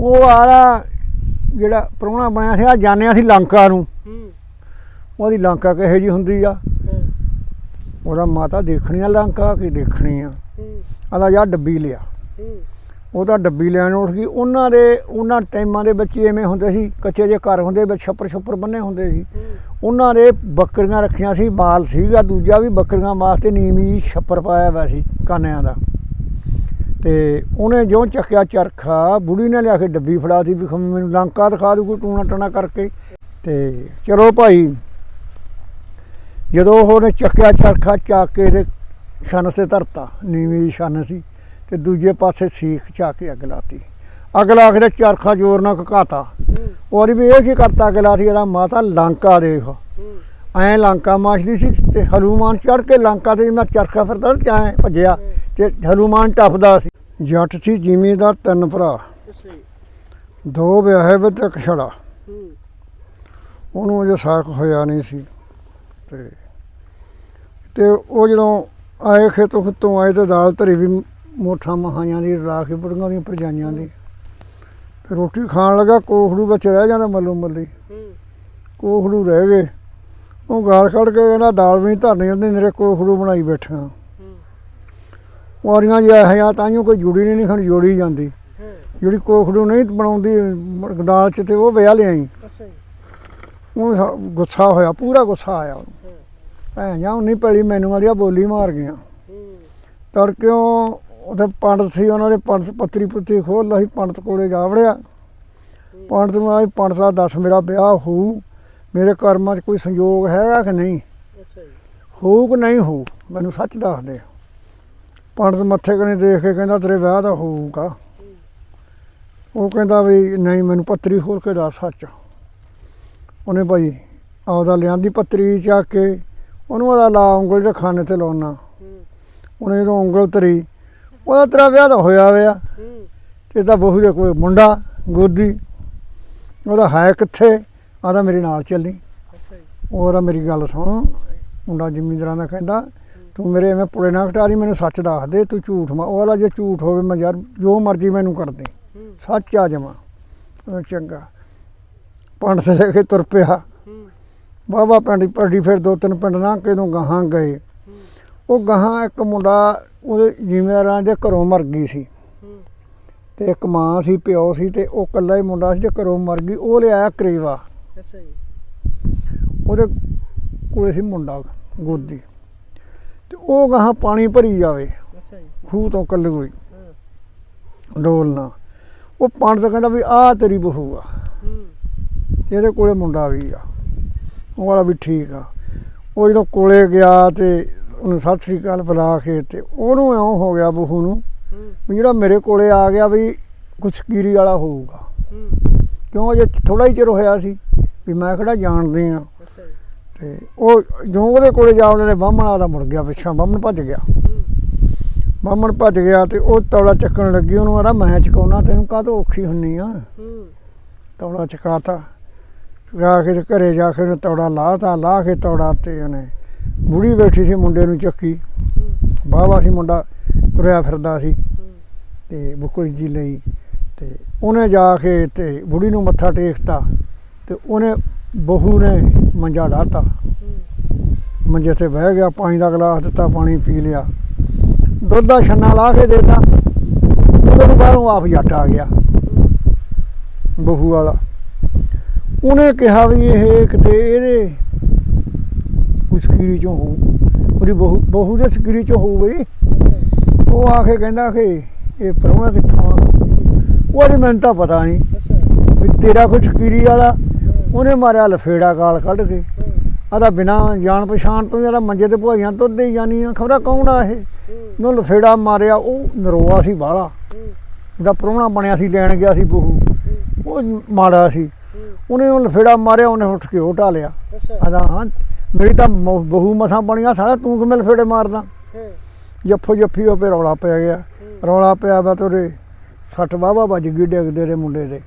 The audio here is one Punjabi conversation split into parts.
ਉਹ ਆਰਾ ਜਿਹੜਾ ਪ੍ਰਾਹੁਣਾ ਬਣਿਆ ਸੀ ਆ ਜਾਣਿਆ ਸੀ ਲੰਕਾ ਨੂੰ। ਹੂੰ। ਉਹਦੀ ਲੰਕਾ ਕਿਹੋ ਜੀ ਹੁੰਦੀ ਆ? ਹਾਂ, ਉਹਦਾ ਮਾਤਾ ਦੇਖਣੀ ਆ ਲੰਕਾ ਕੀ ਦੇਖਣੀ ਆ? ਹੂੰ। ਆਦਾ ਯਾ ਡੱਬੀ ਲਿਆ। ਹੂੰ। ਉਹਦਾ ਡੱਬੀ ਲੈਣ ਉੱਠ ਗਈ। ਉਹਨਾਂ ਦੇ ਉਹਨਾਂ ਟਾਈਮਾਂ ਦੇ ਵਿੱਚ ਐਵੇਂ ਹੁੰਦੇ ਸੀ। ਕੱਚੇ ਜੇ ਘਰ ਹੁੰਦੇ ਵਿੱਚ ਛੱਪਰ ਛੱਪਰ ਬੰਨੇ ਹੁੰਦੇ ਸੀ। ਉਹਨਾਂ ਦੇ ਬੱਕਰੀਆਂ ਰੱਖੀਆਂ ਸੀ ਮਾਲ ਸੀਗਾ ਦੂਜਾ ਵੀ ਬੱਕਰੀਆਂ ਵਾਸਤੇ ਨੀਵੀਂ ਛੱਪਰ ਪਾਇਆ ਹੋਇਆ ਸੀ ਕਾਨਿਆਂ ਦਾ। ਤੇ ਉਹਨੇ ਜਿਉਂ ਚੱਕਿਆ ਚਰਖਾ ਬੁੜੀ ਨੇ ਲਿਆ ਕੇ ਡੱਬੀ ਫੜਾਤੀ ਵੀ ਖਮ ਮੈਨੂੰ ਲੰਕਾ ਦਿਖਾ ਦੂ ਕੋਈ ਟੂਣਾ ਟਣਾ ਕਰਕੇ। ਤੇ ਚਲੋ ਭਾਈ ਜਦੋਂ ਉਹਨੇ ਚੱਕਿਆ ਚਰਖਾ ਚੱਕ ਕੇ ਤੇ ਛੰਨ ਸੇ ਧਰਤਾ ਨੀਵੀਂ ਛੰਨ ਸੀ ਤੇ ਦੂਜੇ ਪਾਸੇ ਸੀਖ ਚਾ ਕੇ ਅੱਗ ਲਾਤੀ। ਅੱਗ ਲਾ ਕੇ ਚਰਖਾ ਜ਼ੋਰ ਨਾਲ ਘਕਾਤਾ। ਉਹਦੀ ਵੀ ਇਹ ਕੀ ਕਰਤਾ ਅਗਲਾ ਸੀ ਇਹਦਾ ਮਾਤਾ ਲੰਕਾ ਦੇਖ। ਐ ਲੰਕਾ ਮਾਸ਼ਦੀ ਸੀ ਤੇ ਹਨੂਮਾਨ ਚੜ ਕੇ ਲੰਕਾ ਤੇ ਮੈਂ ਚਰਖਾ ਫਿਰਦਾ ਤੇ ਐ ਭੱਜਿਆ। ਤੇ ਹਨੂਮਾਨ ਟੱਪਦਾ ਸੀ। ਜੱਟ ਸੀ ਜ਼ਿਮੀਦਾਰ ਤਿੰਨ ਭਰਾ। ਦੋ ਵਿਆਹੇ ਵੇ ਤੇ ਇੱਕ ਛੜਾ। ਉਹਨੂੰ ਅਜੇ ਸਾਖ ਹੋਇਆ ਨਹੀਂ ਸੀ। ਤੇ ਤੇ ਉਹ ਜਦੋਂ ਆਏ ਖੇਤੋਂ ਖੁੱਤੋਂ ਆਏ ਤੇ ਦਾਲ ਧਰੀ ਵੀ ਮੋਠਾ ਮਹਾਈਆਂ ਦੀ ਰਾ ਕੇ ਬੁੜੀਆਂ ਦੀਆਂ ਪਰਜਾਈਆਂ ਦੀ। ਤੇ ਰੋਟੀ ਖਾਣ ਲੱਗਾ ਕੋਖੜੂ ਵਿੱਚ ਰਹਿ ਜਾਂਦਾ ਮੱਲੋ ਮੱਲੀ। ਕੋਖੜੂ ਰਹਿ ਗਏ। ਉਹ ਗਾਲ ਕੱਢ ਕੇ ਕਹਿੰਦਾ ਦਾਲ ਵੀ ਨਹੀਂ ਧਰਨੀ ਉਹਨੇ ਮੇਰੇ ਕੋਖੜੂ ਬਣਾਈ ਬੈਠਾ। ਹੂੰ ਵਾਰੀਆਂ ਜਿਹਾ ਹੈ ਤਾਈਓ ਕੋਈ ਜੁੜੀ ਨਹੀਂ ਖਣ ਜੋੜੀ ਜਾਂਦੀ। ਜਿਹੜੀ ਕੋਖੜੂ ਨਹੀਂ ਬਣਾਉਂਦੀ ਮ- ਦਾਲ ਚ ਤੇ ਉਹ ਵਿਆਹ ਲਿਆਈ। ਅੱਛਾ ਜੀ। ਉਹ ਸ- ਗੁੱਸਾ ਹੋਇਆ ਪੂਰਾ ਗੁੱਸਾ ਆਇਆ ਉਹਨੂੰ। ਭੈਣ ਜਾ ਉਨੀ ਪੜੀ ਮੈਨੂੰ ਆਦੀਆਂ ਬੋਲੀ ਮਾਰ ਗਿਆ ਹੂੰ। ਤੜਕਿਓ ਉਹਦੇ ਪੰਡਤ ਸੀ ਉਹਨਾਂ ਦੇ ਪੰਡਤ ਪੱਤਰੀ ਪੁੱਤੀ ਖੋਲ ਲਈ ਪੰਡਤ ਕੋਲੇ ਜਾ ਵੜਿਆ। ਪੰਡਤ ਨੂੰ ਆਈ ਪੰਡਤ ਦਾ ਦੱਸ ਮੇਰਾ ਵਿਆਹ ਹੋਊ ਮੇਰੇ ਕਰਮਾਂ 'ਚ ਕੋਈ ਸੰਯੋਗ ਹੈਗਾ ਕਿ ਨਹੀਂ? ਅੱਛਾ ਜੀ। ਹੋਊ ਕਿ ਨਹੀਂ ਹੋਊ? ਮੈਨੂੰ ਸੱਚ ਦੱਸ ਦੇ। ਪੰਡਤ ਮੱਥੇ ਕਨੇ ਦੇਖ ਕੇ ਕਹਿੰਦਾ ਤੇਰੇ ਵਿਆਹ ਦਾ ਹੋਊਗਾ। ਉਹ ਕਹਿੰਦਾ ਵੀ ਨਹੀਂ ਮੈਨੂੰ ਪੱਤਰੀ ਖੋਲ ਕੇ ਦੱਸ ਸੱਚ। ਉਹਨੇ ਭਾਈ ਆਪਦਾ ਲਿਆਂਦੀ ਪੱਤਰੀ ਚੱਕ ਕੇ ਉਹਨੂੰ ਉਹਦਾ ਲਾ ਉਂਗਲ ਦੇ ਖਾਨੇ ਤੇ ਲਾਉਣਾ ਉਹਨੇ ਜਦੋਂ ਉਂਗਲ ਤਰੀ ਉਹਦਾ ਤੇਰਾ ਵਿਆਹ ਤਾਂ ਹੋਇਆ ਹੋਇਆ ਤੇ ਤਾਂ ਬਹੂ ਦੇ ਕੋਲੇ ਮੁੰਡਾ ਗੋਦੀ ਉਹਦਾ ਹੈ ਕਿੱਥੇ? ਆਦਾ ਮੇਰੇ ਨਾਲ ਚੱਲੀ। ਉਹਦਾ ਮੇਰੀ ਗੱਲ ਸੁਣ। ਮੁੰਡਾ ਜ਼ਿਮੀਂਦਾਰਾਂ ਦਾ ਕਹਿੰਦਾ ਤੂੰ ਮੇਰੇ ਐਵੇਂ ਪੁੜੇ ਨਾ ਘਟਾਰੀ ਮੈਨੂੰ ਸੱਚ ਦੱਸ ਦੇ ਤੂੰ ਝੂਠ ਮਾ ਉਹ ਵਾਲਾ ਜੇ ਝੂਠ ਹੋਵੇ ਮੈਂ ਯਾਰ ਜੋ ਮਰਜ਼ੀ ਮੈਨੂੰ ਕਰ ਦੇ। ਸੱਚ ਆ ਜਾਵਾਂ। ਉਹ ਚੰਗਾ। ਪੰਡ ਤੇ ਲੈ ਕੇ ਤੁਰ ਪਿਆ। ਬਾਬਾ ਪਿੰਡ ਪਰੜੀ ਫਿਰ ਦੋ ਤਿੰਨ ਪਿੰਡ ਨਾ ਕਿਦੋਂ ਗਾਹਾਂ ਗਏ। ਉਹ ਗਾਹਾਂ ਇੱਕ ਮੁੰਡਾ ਉਹਦੇ ਜ਼ਿਮੀਂਦਾਰਾਂ ਦੇ ਘਰੋਂ ਮਰ ਗਈ ਸੀ। ਤੇ ਇੱਕ ਮਾਂ ਸੀ ਪਿਓ ਸੀ ਤੇ ਉਹ ਇਕੱਲਾ ਹੀ ਮੁੰਡਾ ਸੀ ਤੇ ਘਰੋਂ ਮਰ ਗਈ। ਉਹ ਲਿਆਇਆ ਕਰੇਵਾ। ਅੱਛਾ ਜੀ। ਉਹਦੇ ਕੋਲੇ ਸੀ ਮੁੰਡਾ ਗੋਦੀ। ਤੇ ਉਹ ਗਾਹਾਂ ਪਾਣੀ ਭਰੀ ਜਾਵੇ। ਅੱਛਾ ਜੀ। ਖੂਹ ਤੋਂ ਕੱਲ ਕੋਈ ਹਾਂ। ਡੋਲਣਾ ਉਹ ਪੰਡਤ ਕਹਿੰਦਾ ਵੀ ਆਹ ਤੇਰੀ ਬਹੂ ਆ। ਹੂੰ। ਇਹਦੇ ਕੋਲੇ ਮੁੰਡਾ ਵੀ ਆ। ਉਹ ਵਾਲਾ ਵੀ ਠੀਕ ਆ। ਉਹ ਜਦੋਂ ਕੋਲੇ ਗਿਆ ਤੇ ਉਹਨੂੰ ਸਤਿ ਸ੍ਰੀ ਅਕਾਲ ਬੁਲਾ ਕੇ ਤੇ ਉਹਨੂੰ ਇਉਂ ਹੋ ਗਿਆ ਬਹੂ ਨੂੰ ਹੂੰ। ਵੀ ਜਿਹੜਾ ਮੇਰੇ ਕੋਲੇ ਆ ਗਿਆ ਵੀ ਕੁਛ ਕੀਰੀ ਵਾਲਾ ਹੋਊਗਾ। ਹੂੰ। ਕਿਉਂ? ਅਜੇ ਥੋੜਾ ਹੀ ਚਿਰ ਹੋਇਆ ਸੀ ਵੀ ਮੈਂ ਕਿਹੜਾ ਜਾਣਦੇ ਆ। ਜੀ ਤੇ ਉਹ ਜੋ ਉਹਦੇ ਕੋਲੇ ਜਾ ਉਹਨੇ ਬਾਹਮਣ ਵਾਲਾ ਮੁੜ ਗਿਆ ਪਿੱਛਾ ਬਾਹਮਣ ਭੱਜ ਗਿਆ। ਬਾਹਮਣ ਭੱਜ ਗਿਆ ਤੇ ਉਹ ਤੌਲਾ ਚੱਕਣ ਲੱਗੀ ਉਹਨੂੰ ਆਦਾ ਮੈਂ ਚਕਾਉਣਾ ਤੈਨੂੰ ਕਾਹਤੋਂ ਔਖੀ ਹੁੰਨੀ ਆ? ਤੌੜਾ ਚਕਾਤਾ। ਜਾ ਕੇ ਘਰੇ ਜਾ ਕੇ ਉਹਨੇ ਤੌੜਾ ਲਾਤਾ ਲਾ ਕੇ ਤੌੜਾ ਤੇ ਉਹਨੇ ਬੁੜੀ ਬੈਠੀ ਸੀ ਮੁੰਡੇ ਨੂੰ ਚੱਕੀ। ਬਾਵਾ ਸੀ ਮੁੰਡਾ ਤੁਰਿਆ ਫਿਰਦਾ ਸੀ। ਤੇ ਬੁਕਲ ਜੀ ਲਈ ਤੇ ਉਹਨੇ ਜਾ ਕੇ ਤੇ ਬੁੜੀ ਨੂੰ ਮੱਥਾ ਟੇਕਤਾ ਤੇ ਉਹਨੇ ਬਹੂ ਨੇ ਮੰਜਾ ਢਾਤਾ ਹੂੰ ਮੰਜੇ ਤੇ ਬਹਿ ਗਿਆ ਪਾਣੀ ਦਾ ਗਲਾਸ ਦਿੱਤਾ ਪਾਣੀ ਪੀ ਲਿਆ। ਦੁੱਧ ਦਾ ਛੰਨਾ ਲਾ ਕੇ ਦੇਤਾ। ਉਹਦੇ ਬਾਹਰੋਂ ਆਪ ਜੱਟ ਆ ਗਿਆ ਬਹੂ ਵਾਲਾ। ਉਹਨੇ ਕਿਹਾ ਵੀ ਇਹ ਕਿਤੇ ਇਹਦੇ ਸਕੀਰੀ ਚੋਂ ਹੋਊ। ਉਹਦੀ ਬਹੂ ਬਹੂ ਦੇ ਸਕੀਰੀ ਚੋਂ ਹੋਊ ਬਈ। ਉਹ ਆ ਕੇ ਕਹਿੰਦਾ ਕਿ ਇਹ ਪ੍ਰਾਹੁਣਾ ਕਿੱਥੋਂ ਆ? ਉਹਦੀ ਮੈਨੂੰ ਤਾਂ ਪਤਾ ਨਹੀਂ ਵੀ ਤੇਰਾ ਕੁਛ ਸਕੀਰੀ ਵਾਲਾ ਉਹਨੇ ਮਾਰਿਆ ਲਫੇੜਾ ਗਾਲ ਕੱਢ ਕੇ। ਆਦਾ ਬਿਨਾ ਜਾਣ ਪਛਾਣ ਤੋਂ ਜਿਹੜਾ ਮੰਜੇ ਤੇ ਭੁਆਈਆਂ ਤੁਰਦੇ ਜਾਨੀਆਂ ਖਬਰਾ ਕੌਣ ਆ ਇਹ? ਨੂੰ ਲਫੇੜਾ ਮਾਰਿਆ ਉਹ ਨਰੋਆ ਸੀ ਬਾਹਲਾ। ਹੂੰ ਜਿਹੜਾ ਪ੍ਰਾਹੁਣਾ ਬਣਿਆ ਸੀ ਲੈਣ ਗਿਆ ਸੀ ਬਹੂ। ਉਹ ਮਾੜਾ ਸੀ। ਉਹਨੇ ਉਹ ਲਫੇੜਾ ਮਾਰਿਆ ਉਹਨੇ ਉੱਠ ਕੇ ਉਹ ਢਾਲਿਆ। ਅੱਛਾ। ਆਦਾ ਹਾਂ ਮੇਰੀ ਤਾਂ ਬਹੂ ਮਸਾਂ ਬਣੀਆਂ ਸਾਰਾ ਤੂੰ ਕਿਵੇਂ ਲਫੇੜੇ ਮਾਰਦਾ? ਜੱਫੋ ਜੱਫੀ ਉਹ ਪੇ ਰੌਲਾ ਪੈ ਗਿਆ। ਰੌਲਾ ਪਿਆ ਵਾ ਤੋਰੇ ਸੱਟ ਵਾਵਾ ਵੱਜ ਗਈ ਡਿੱਗਦੇ ਦੇ ਮੁੰਡੇ ਦੇ।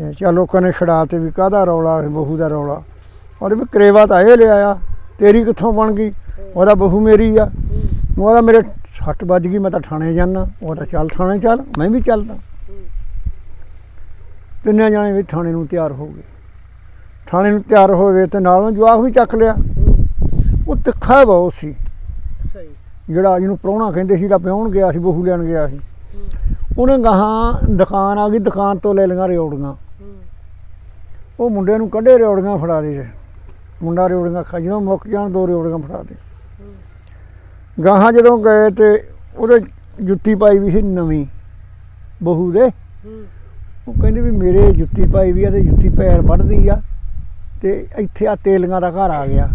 ਤੇ ਚੱਲ ਲੋਕਾਂ ਨੇ ਛੜਾ ਤੇ ਵੀ ਕਾਹਦਾ ਰੌਲਾ ਬਹੂ ਦਾ ਰੌਲਾ। ਔਰ ਵੀ ਕਰੇਵਾ ਤਾਂ ਇਹ ਲਿਆਇਆ ਤੇਰੀ ਕਿੱਥੋਂ ਬਣ ਗਈ? ਉਹਦਾ ਬਹੂ ਮੇਰੀ ਆ। ਉਹਦਾ ਮੇਰੇ ਸੱਟ ਵੱਜ ਗਈ ਮੈਂ ਤਾਂ ਥਾਣੇ ਜਾਣਾ ਉਹਦਾ ਚੱਲ ਥਾਣੇ ਚੱਲ ਮੈਂ ਵੀ ਚੱਲਦਾ। ਹੂੰ ਤਿੰਨੇ ਜਾਣੇ ਵੀ ਥਾਣੇ ਨੂੰ ਤਿਆਰ ਹੋ ਗਏ। ਥਾਣੇ ਨੂੰ ਤਿਆਰ ਹੋਵੇ ਤੇ ਨਾਲੋਂ ਜਵਾਕ ਵੀ ਚੱਕ ਲਿਆ। ਹੂੰ ਉਹ ਤਿੱਖਾ ਬਹੁਤ ਸੀ। ਜਿਹੜਾ ਜਿਹਨੂੰ ਪ੍ਰਾਹੁਣਾ ਕਹਿੰਦੇ ਸੀ ਜਿਹੜਾ ਪਿਆਉਣ ਗਿਆ ਸੀ ਬਹੂ ਲੈਣ ਗਿਆ ਸੀ। ਹੂੰ ਉਹਨੇ ਗਾਹਾਂ ਦੁਕਾਨ ਆ ਗਈ ਦੁਕਾਨ ਤੋਂ ਲੈ ਲਈਆਂ ਰਿਓੜੀਆਂ। ਹੂੰ ਉਹ ਮੁੰਡੇ ਨੂੰ ਕੱਢੇ ਰਿਓੜੀਆਂ ਫੜਾ ਦੇ। ਮੁੰਡਾ ਰਿਓੜੀਆਂ ਖਾ ਜਦੋਂ ਮੁੱਕ ਜਾਣ ਦੋ ਰਿਓੜੀਆਂ ਫੜਾ ਦੇ। ਗਾਹਾਂ ਜਦੋਂ ਗਏ ਤੇ ਉਹਦੇ ਜੁੱਤੀ ਪਾਈ ਵੀ ਸੀ ਨਵੀਂ ਬਹੂ ਦੇ। ਉਹ ਕਹਿੰਦੇ ਵੀ ਮੇਰੇ ਜੁੱਤੀ ਪਾਈ ਵੀ ਆ ਤੇ ਜੁੱਤੀ ਪੈਰ ਵੱਢਦੀ ਆ ਤੇ ਇੱਥੇ ਆ ਤੇਲੀਆਂ ਦਾ ਘਰ ਆ ਗਿਆ।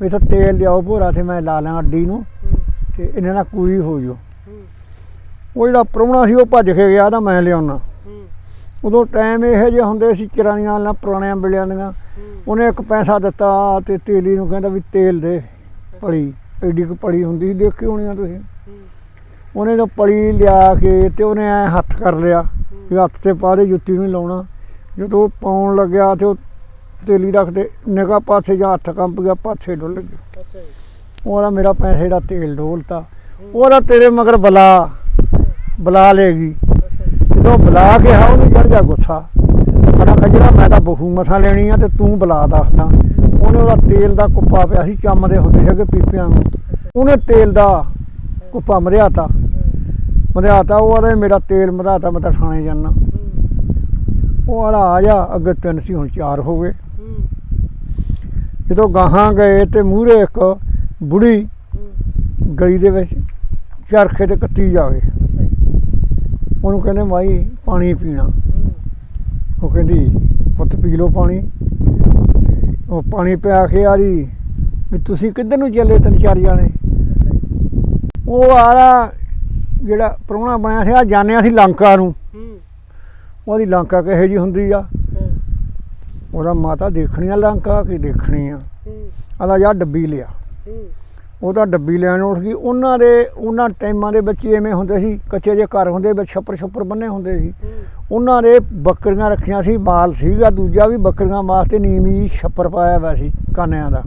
ਵੀ ਇੱਥੇ ਤੇਲ ਲਿਆਓ ਭੋਰਾ ਤੇ ਮੈਂ ਲਾ ਲਾਂ ਅੱਡੀ ਨੂੰ ਤੇ ਇਹਨਾਂ ਨਾਲ ਕੁਲੀ ਹੋ ਜਾਓ। ਉਹ ਜਿਹੜਾ ਪ੍ਰਾਹੁਣਾ ਸੀ ਉਹ ਭੱਜ ਕੇ ਗਿਆ ਤਾਂ ਮੈਂ ਲਿਆਉਣਾ। ਉਦੋਂ ਟਾਈਮ ਇਹੋ ਜਿਹੇ ਹੁੰਦੇ ਸੀ ਕਿਰਾਈਆਂ ਨਾਲ ਪੁਰਾਣਿਆਂ ਬਿਲਿਆਂ ਦੀਆਂ। ਉਹਨੇ ਇੱਕ ਪੈਸਾ ਦਿੱਤਾ ਤੇ ਤੇਲੀ ਨੂੰ ਕਹਿੰਦਾ ਵੀ ਤੇਲ ਦੇ ਪੜੀ ਐਡੀ ਕੁ ਪੜੀ ਹੁੰਦੀ ਸੀ ਦੇਖੀ ਹੋਣੀ ਆ ਤੁਸੀਂ। ਉਹਨੇ ਜਦੋਂ ਪੜੀ ਲਿਆ ਕੇ ਤੇ ਉਹਨੇ ਐ ਹੱਥ ਕਰ ਲਿਆ ਵੀ ਹੱਥ ਤੇ ਪਾ ਦੇ ਜੁੱਤੀ ਨੂੰ ਲਾਉਣਾ। ਜਦੋਂ ਪਾਉਣ ਲੱਗਿਆ ਤੇ ਉਹ ਤੇਲੀ ਰੱਖਦੇ ਨਿਗਾਹ ਪਾਸੇ ਜਾਂ ਹੱਥ ਕੰਬ ਗਿਆ ਪਾਸੇ ਡੁੱਲ ਗਿਆ। ਅੱਛਾ ਜੀ। ਉਹਦਾ ਮੇਰਾ ਪੈਸੇ ਦਾ ਤੇਲ ਡੋਲਤਾ ਉਹਦਾ ਤੇਰੇ ਮਗਰ ਬਲਾ ਬਲਾ ਲੈ ਗਈ ਅੱਛਾ ਜੀ ਜਦੋਂ ਬੁਲਾ ਕੇ ਆ ਉਹਨੂੰ ਚੜ ਜਾ ਗੁੱਸਾ। ਆਣਾ ਖਜਰਾ ਮੈਂ ਤਾਂ ਬਹੂ ਮਸਾ ਲੈਣੀ ਆ ਤੇ ਤੂੰ ਬੁਲਾ ਦੱਸਦਾ ਉਹਨੇ ਉਹਦਾ ਤੇਲ ਦਾ ਕੁੱਪਾ ਪਿਆ ਸੀ, ਚੰਮ ਦੇ ਹੁੰਦੇ ਸੀਗੇ ਪੀਪਿਆਂ ਨੂੰ। ਉਹਨੇ ਤੇਲ ਦਾ ਕੁੱਪਾ ਮਰਿਆਤਾ ਮਰਿਆਤਾ ਉਹ ਆਦੇ ਮੇਰਾ ਤੇਲ ਮਰਿਆਤਾ ਮੈਂ ਤਾਂ ਥਾਣੇ ਜਾਣਾ ਉਹ ਆਲਾ ਆ ਜਾ, ਅੱਗੇ ਤਿੰਨ ਸੀ, ਹੁਣ ਚਾਰ ਹੋ ਗਏ। ਜਦੋਂ ਗਾਹਾਂ ਗਏ ਤੇ ਮੂਹਰੇ ਇੱਕ ਬੁੜੀ ਗਲੀ ਦੇ ਵਿੱਚ ਚਰਖੇ ਤੇ ਕੱਤੀ ਜਾਵੇ। ਉਹਨੂੰ ਕਹਿੰਦੇ ਮਾਈ ਪਾਣੀ ਪੀਣਾ। ਉਹ ਕਹਿੰਦੀ ਪੁੱਤ ਪੀ ਲਓ ਪਾਣੀ। ਤੇ ਉਹ ਪਾਣੀ ਪਿਆ ਕੇ ਆ ਰਹੀ ਵੀ ਤੁਸੀਂ ਕਿੱਧਰ ਨੂੰ ਚੱਲੇ ਤਿੰਨ ਚਾਰ ਜਾਣੇ? ਉਹ ਆਰਾ ਜਿਹੜਾ ਪ੍ਰਾਹੁਣਾ ਬਣਿਆ ਸੀ ਆ ਜਾਣਿਆ ਸੀ ਲੰਕਾ ਨੂੰ। ਹੂੰ ਉਹਦੀ ਲੰਕਾ ਕਿਹੋ ਜੀ ਹੁੰਦੀ ਆ? ਹਾਂ ਉਹਦਾ ਮਾਤਾ ਦੇਖਣੀ ਆ ਲੰਕਾ ਕਿ ਦੇਖਣੀ ਆ? ਹੂੰ। ਆਲਾ ਜਾ ਡੱਬੀ ਲਿਆ। ਉਹ ਤਾਂ ਡੱਬੀ ਲੈਣ ਉੱਠ ਗਈ ਉਹਨਾਂ ਦੇ, ਉਹਨਾਂ ਟਾਈਮਾਂ ਦੇ ਵਿੱਚ ਐਵੇਂ ਹੁੰਦੇ ਸੀ, ਕੱਚੇ ਜਿਹੇ ਘਰ ਹੁੰਦੇ ਵਿੱਚ ਛੱਪਰ ਛੱਪਰ ਬੰਨੇ ਹੁੰਦੇ ਸੀ। ਉਹਨਾਂ ਦੇ ਬੱਕਰੀਆਂ ਰੱਖੀਆਂ ਸੀ ਮਾਲ ਸੀਗਾ, ਦੂਜਾ ਵੀ ਬੱਕਰੀਆਂ ਵਾਸਤੇ ਨੀਵੀਂ ਛੱਪਰ ਪਾਇਆ ਹੋਇਆ ਸੀ ਕਾਨਿਆਂ ਦਾ।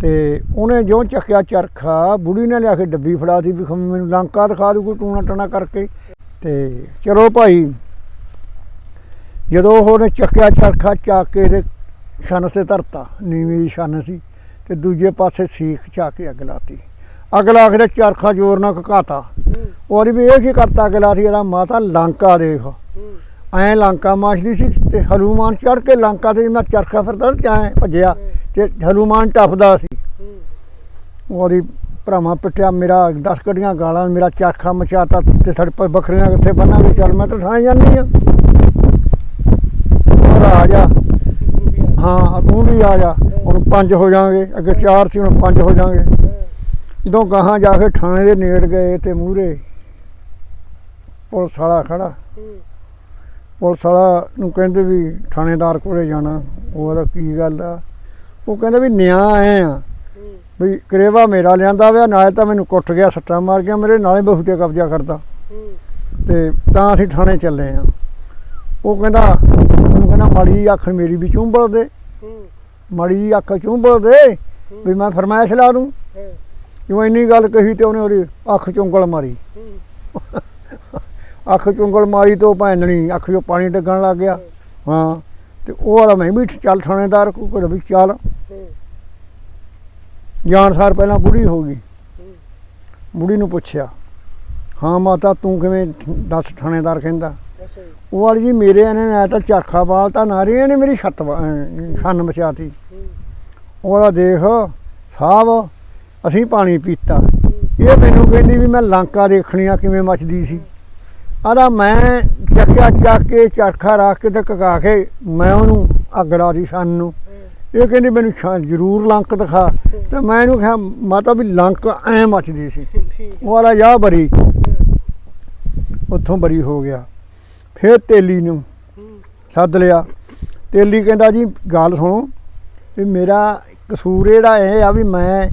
ਤੇ ਉਹਨੇ ਜਿਉਂ ਚੱਕਿਆ ਚਰਖਾ, ਬੁੜੀ ਨੇ ਲਿਆ ਕੇ ਡੱਬੀ ਫੜਾਤੀ ਵੀ ਖਮ, ਮੈਨੂੰ ਲੰਕਾ ਦਿਖਾ ਦੂ ਕੋਈ ਟੂਣਾ ਟਣਾ ਕਰਕੇ। ਤੇ ਚਲੋ ਭਾਈ, ਜਦੋਂ ਉਹਨੇ ਚੱਕਿਆ ਚਰਖਾ, ਚੱਕ ਕੇ ਤੇ ਛਨ ਤੇ ਧਰਤਾ, ਨੀਵੀਂ ਛੰਨ ਸੀ। ਤੇ ਦੂਜੇ ਪਾਸੇ ਸੀਖ ਚਾ ਕੇ ਅੱਗ ਲਾਤੀ। ਅੱਗ ਲਾ ਕੇ ਚਰਖਾ ਜ਼ੋਰ ਨਾਲ ਘਕਾਤਾ। ਉਹਦੀ ਵੀ ਇਹ ਕੀ ਕਰਤਾ ਅਗਲਾ ਸੀ ਇਹਦਾ ਮਾਤਾ ਲੰਕਾ ਦੇਖ। ਐ ਲੰਕਾ ਮਾਸ਼ਦੀ ਸੀ ਤੇ ਹਨੂਮਾਨ ਚੜ ਕੇ ਲੰਕਾ ਤੇ ਮੈਂ ਚਰਖਾ ਫਿਰਦਾ ਤੇ ਐ ਭੱਜਿਆ ਤੇ ਹਨੂਮਾਨ ਟੱਪਦਾ ਸੀ। ਉਹਦੀ ਭਰਾਵਾਂ ਪਿੱਟਿਆ ਮੇਰਾ 10 ਕੱਢੀਆਂ ਗਾਲਾਂ ਮੇਰਾ ਚਰਖਾ ਮਚਾਤਾ ਤੇ ਸਾਡੇ ਪਰ ਬੱਕਰੀਆਂ ਕਿੱਥੇ ਬੰਨਾਂਗੇ ਚੱਲ ਮੈਂ ਤਾਂ ਥਾਂ ਜਾਨੀ ਆ ਹੋਰ ਆ ਜਾ। ਹਾਂ ਤੂੰ ਵੀ ਆ ਜਾ। ਹੁਣ ਪੰਜ ਹੋ ਜਾਾਂਗੇ ਅੱਗੇ ਚਾਰ ਸੀ, ਹੁਣ ਪੰਜ ਹੋ ਜਾਾਂਗੇ ਜਦੋਂ ਗਾਹਾਂ ਜਾ ਕੇ ਥਾਣੇ ਦੇ ਨੇੜ ਗਏ ਤੇ ਮੂਹਰੇ ਪੁਲਿਸ ਵਾਲਾ ਖੜਾ। ਪੁਲਿਸ ਵਾਲਾ ਨੂੰ ਕਹਿੰਦੇ ਵੀ ਥਾਣੇਦਾਰ ਕੋਲੇ ਜਾਣਾ, ਹੋਰ ਕੀ ਗੱਲ ਆ? ਉਹ ਕਹਿੰਦੇ ਵੀ ਨਿਆਂ ਆਏ ਆ। ਵੀ ਕਰੇਵਾ ਮੇਰਾ ਲਿਆਂਦਾ ਵਿਆ ਨਾਲੇ ਤਾਂ ਮੈਨੂੰ ਕੁੱਟ ਗਿਆ, ਸੱਟਾਂ ਮਾਰ ਗਿਆ ਮੇਰੇ, ਨਾਲੇ ਬਹੂ ਤੇ ਕਬਜ਼ਾ ਕਰਦਾ। ਹੂੰ ਤੇ ਤਾਂ ਅਸੀਂ ਥਾਣੇ ਚੱਲੇ ਆ। ਉਹ ਕਹਿੰਦਾ, ਉਹਨੂੰ ਕਹਿੰਦਾ ਮਾੜੀ ਆਖਣ ਮੇਰੀ ਵੀ ਚੁੰਬਲ ਦੇ। ਮਾੜੀ ਅੱਖ ਚੁੰਬਲ ਦੇ ਵੀ ਮੈਂ ਫਰਮਾਇਸ਼ ਲਾ ਦੂੰ। ਜਿਉਂ ਇੰਨੀ ਗੱਲ ਕਹੀ ਤੇ ਉਹਨੇ ਉਹਦੀ ਅੱਖ ਚੁੰਗਲ ਮਾਰੀ। ਅੱਖ ਚੁੰਗਲ ਮਾਰੀ ਤੋਂ ਭੈਣਣੀ ਅੱਖ 'ਚੋਂ ਪਾਣੀ ਡਿੱਗਣ ਲੱਗ ਗਿਆ। ਹਾਂ। ਤੇ ਉਹ ਵਾਲਾ ਮੈਂ ਵੀ ਚੱਲ ਥਾਣੇਦਾਰ ਕੋ ਕਰ ਵੀ ਚੱਲ। ਜਾਣ ਸਾਰ ਪਹਿਲਾਂ ਬੁੜੀ ਹੋ ਗਈ। ਬੁੜੀ ਨੂੰ ਪੁੱਛਿਆ ਹਾਂ ਮਾਤਾ ਤੂੰ ਕਿਵੇਂ ਦੱਸ ਥਾਣੇਦਾਰ ਕਹਿੰਦਾ? ਉਹ ਵਾਲੀ ਜੀ ਮੇਰੇ ਇਹਨੇ ਨਾ ਤਾਂ ਚਰਖਾ ਬਾਲ ਤਾਂ ਨਾ ਰਹੀ ਇਹਨੇ ਮੇਰੀ ਛੱਤ ਛੰਨ ਮਚਾਤੀ। ਉਹ ਵਾਲਾ ਦੇਖ ਸਾਹਿਬ ਅਸੀਂ ਪਾਣੀ ਪੀਤਾ। ਇਹ ਮੈਨੂੰ ਕਹਿੰਦੀ ਵੀ ਮੈਂ ਲੰਕਾ ਦੇਖਣੀ ਆ ਕਿਵੇਂ ਮੱਚਦੀ ਸੀ। ਆਦਾ ਮੈਂ ਚੱਕਿਆ ਚੱਕ ਕੇ ਚਰਖਾ ਰੱਖ ਕੇ ਤੇ ਕਕਾ ਕੇ ਮੈਂ ਉਹਨੂੰ ਅੱਗ ਲਾ ਦੀ ਛੰਨ ਨੂੰ। ਇਹ ਕਹਿੰਦੀ ਮੈਨੂੰ ਛਾਂ ਜ਼ਰੂਰ ਲੰਕ ਦਿਖਾ। ਤੇ ਮੈਂ ਇਹਨੂੰ ਕਿਹਾ ਮਾਤਾ ਵੀ ਲੰਕ ਐ ਮੱਚਦੀ ਸੀ। ਉਹ ਵਾਲਾ ਜਾ ਬਰੀ। ਉੱਥੋਂ ਬਰੀ ਹੋ ਗਿਆ। ਫਿਰ ਤੇਲੀ ਨੂੰ ਸੱਦ ਲਿਆ। ਤੇਲੀ ਕਹਿੰਦਾ ਜੀ, ਗੱਲ ਸੁਣੋ, ਵੀ ਮੇਰਾ ਕਸੂਰ ਇਹਦਾ ਇਹ ਆ ਵੀ ਮੈਂ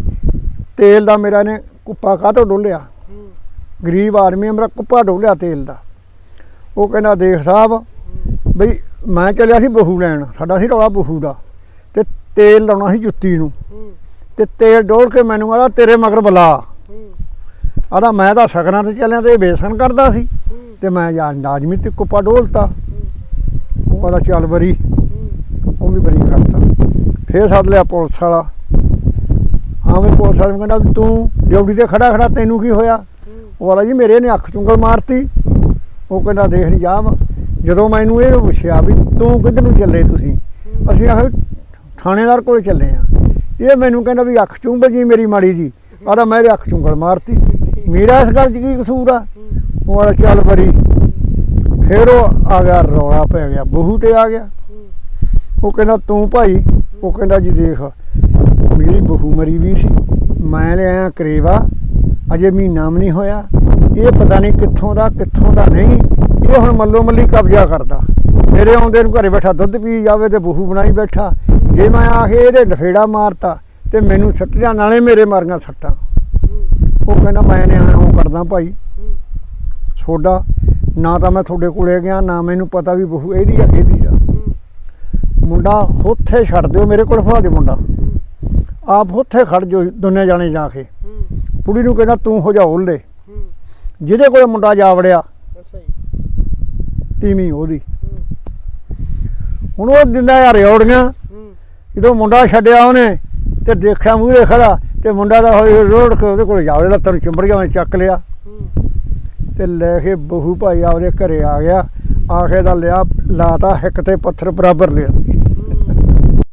ਤੇਲ ਦਾ ਮੇਰਾ ਨੇ ਕੁੱਪਾ ਕਾਹਤੋਂ ਡੋਲਿਆ? ਹੂੰ ਗਰੀਬ ਆਦਮੀ ਮੇਰਾ ਕੁੱਪਾ ਡੋਲਿਆ ਤੇਲ ਦਾ। ਉਹ ਕਹਿੰਦਾ, ਦੇਖ ਸਾਹਿਬ, ਬਈ ਮੈਂ ਚੱਲਿਆ ਸੀ ਬਹੂ ਲੈਣ, ਸਾਡਾ ਸੀ ਰੌਲਾ ਬਹੂ ਦਾ। ਤੇ ਤੇਲ ਲਾਉਣਾ ਸੀ ਜੁੱਤੀ ਨੂੰ। ਹੂੰ ਤੇ ਤੇਲ ਡੋਲ ਕੇ ਮੈਨੂੰ ਕਹਿੰਦਾ ਤੇਰੇ ਮਗਰ ਬੁਲਾ। ਆਦਾ ਮੈਂ ਤਾਂ ਸਗਨਾਂ ਤੇ ਚੱਲਿਆ ਤੇ ਬੇਸਨ ਕਰਦਾ ਸੀ ਹੂੰ ਤੇ ਮੈਂ ਯਾਰ ਨਾਜ਼ਮੀ ਤੇ ਕੁੱਪਾ ਡੋਲਤਾ। ਉਹ ਉਹਦਾ ਚੱਲ ਬਰੀ। ਉਹ ਵੀ ਬਰੀ ਕਰਤਾ। ਫੇਰ ਸੱਦ ਲਿਆ ਪੁਲਿਸ ਵਾਲਾ। ਹਾਂ ਪੁਲਿਸ ਵਾਲੇ ਨੂੰ ਕਹਿੰਦਾ ਵੀ ਤੂੰ ਡਿਊਟੀ ਤੇ ਖੜਾ ਖੜਾ ਤੈਨੂੰ ਕੀ ਹੋਇਆ? ਉਹ ਵਾਲਾ ਜੀ ਮੇਰੇ ਨੇ ਅੱਖ ਚੁੰਗਲ ਮਾਰਤੀ। ਉਹ ਕਹਿੰਦਾ, ਦੇਖ ਨਹੀਂ ਜਾ ਜਦੋਂ ਮੈਨੂੰ ਇਹ ਪੁੱਛਿਆ ਵੀ ਤੂੰ ਕਿੱਧਰ ਨੂੰ ਚੱਲੇ ਤੁਸੀਂ? ਅਸੀਂ ਆਖਿਆ, ਥਾਣੇਦਾਰ ਕੋਲ ਚੱਲੇ ਆ। ਇਹ ਮੈਨੂੰ ਕਹਿੰਦਾ ਵੀ ਅੱਖ ਚੁੰਗਲ ਜੀ ਮੇਰੀ ਮਾੜੀ ਜੀ। ਆਦਾ ਮੇਰੇ ਅੱਖ ਚੁੰਗਲ ਮਾਰਤੀ। ਮੇਰਾ ਇਸ ਗੱਲ 'ਚ ਕੀ ਕਸੂਰ ਆ? ਉਹ ਵਾਲਾ ਚੱਲ ਬਰੀ। ਫਿਰ ਉਹ ਆ ਗਿਆ, ਰੌਲਾ ਪੈ ਗਿਆ, ਬਹੂ ਤੇ ਆ ਗਿਆ। ਉਹ ਕਹਿੰਦਾ, ਤੂੰ ਭਾਈ, ਉਹ ਕਹਿੰਦਾ ਜੀ ਦੇਖ, ਮੇਰੀ ਬਹੂ ਮਰੀ ਵੀ ਸੀ, ਮੈਂ ਲਿਆਇਆ ਕਰੇਵਾ, ਅਜੇ ਮਹੀਨਾ ਵੀ ਨਹੀਂ ਹੋਇਆ, ਇਹ ਪਤਾ ਨਹੀਂ ਕਿੱਥੋਂ ਦਾ ਕਿੱਥੋਂ ਦਾ ਨਹੀਂ, ਇਹ ਹੁਣ ਮੱਲੋ ਮੱਲੀ ਕਬਜ਼ਾ ਕਰਦਾ। ਮੇਰੇ ਆਉਂਦੇ ਨੂੰ ਘਰੇ ਬੈਠਾ, ਦੁੱਧ ਪੀ ਜਾਵੇ ਤੇ ਬਹੂ ਬਣਾਈ ਬੈਠਾ। ਜੇ ਮੈਂ ਆ ਕੇ ਇਹਦੇ ਲਫੇੜਾ ਮਾਰਤਾ, ਤੇ ਮੈਨੂੰ ਸੱਟਿਆ ਨਾਲੇ ਮੇਰੇ ਮਾਰੀਆਂ ਸੱਟਾਂ। ਕਹਿੰਦਾ ਮੈਂ ਨੇ ਐਂ ਕਰਦਾ ਭਾਈ। ਤੁਹਾਡਾ ਨਾ ਤਾਂ ਮੈਂ ਤੁਹਾਡੇ ਕੋਲੇ ਗਿਆ ਨਾ ਮੈਨੂੰ ਪਤਾ ਵੀ ਬਹੂ ਇਹਦੀ ਆ ਇਹਦੀ ਆ। ਮੁੰਡਾ ਉੱਥੇ ਛੱਡ ਦਿਓ ਮੇਰੇ ਕੋਲ ਫੜਾ ਦੇ ਮੁੰਡਾ। ਆਪ ਉੱਥੇ ਖੜ ਜੋ ਦੋਨੇ ਜਾਣੇ ਜਾ ਕੇ। ਕੁੜੀ ਨੂੰ ਕਹਿੰਦਾ ਤੂੰ ਹੋ ਜਾ ਹੂੰ ਜਿਹਦੇ ਕੋਲ ਮੁੰਡਾ ਜਾ ਵੜਿਆ ਤੀਵੀਂ ਉਹਦੀ। ਹੁਣ ਉਹ ਦਿੰਦਾ ਯਾਰ ਰੋੜੀਆਂ। ਹੂੰ। ਜਦੋਂ ਮੁੰਡਾ ਛੱਡਿਆ ਉਹਨੇ ਤੇ ਦੇਖਿਆ ਮੂਹਰੇ ਖੜਾ ਤੇ ਮੁੰਡਾ ਦਾ ਹੋਈ ਰੋੜ ਕੇ ਉਹਦੇ ਕੋਲ ਜਾਵੇ ਲੱਤਾਂ ਨੂੰ ਚਿੰਬੜ ਗਿਆ ਮੈਂ ਚੱਕ ਲਿਆ। ਹੂੰ ਤੇ ਲੈ ਕੇ ਬਹੂ ਭਾਈ ਆਪਦੇ ਘਰੇ ਆ ਗਿਆ। ਆਖੇ ਦਾ ਲਿਆ, ਲਾਤਾ ਹਿੱਕ ਤੇ ਪੱਥਰ ਬਰਾਬਰ ਲਿਆ।